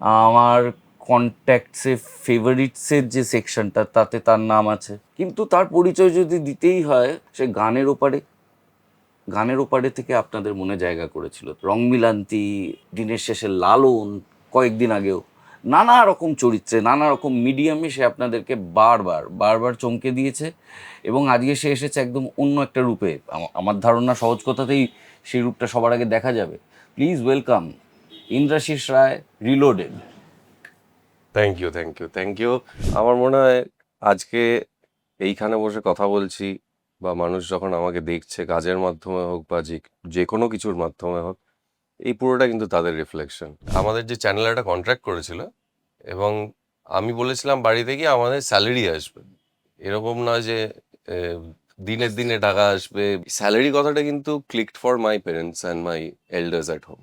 আমার কন্ট্যাক্টসে ফেভারিটসের যে সেকশনটা তাতে তার নাম আছে। কিন্তু তার পরিচয় যদি দিতেই হয়, সে গানের ওপারে গানের ওপারে থেকে আপনাদের মনে জায়গা করেছিল। রং মিলান্তি দিনের শেষে লালন, কয়েকদিন আগেও। নানা রকম চরিত্রে, নানা রকম মিডিয়ামে সে আপনাদেরকে বারবার বারবার চমকে দিয়েছে এবং আজকে সে এসেছে একদম অন্য একটা রূপে। আমা- আমার ধারণা সহজ কথাতেই সেই রূপটা সবার আগে দেখা যাবে। Please welcome Indrashis Roy reloaded thank you thank you thank you আমার মনে হয় আজকে এইখানে বসে কথা বলছি বা মানুষ যখন আমাকে দেখছে, কাজের মাধ্যমে হোক বা যে যে কোনো কিছুর মাধ্যমে হোক, এই পুরোটা কিন্তু তাদের রিফ্লেকশন আমাদের যে চ্যানেল একটা কন্ট্রাক্ট করেছিল এবং আমি বলেছিলাম বাড়িতে গিয়ে আমাদের স্যালারি আসবে। এরকম নয় যে দিনের দিনে টাকা আসবে। স্যালারি কথাটা কিন্তু clicked for my parents and my elders at home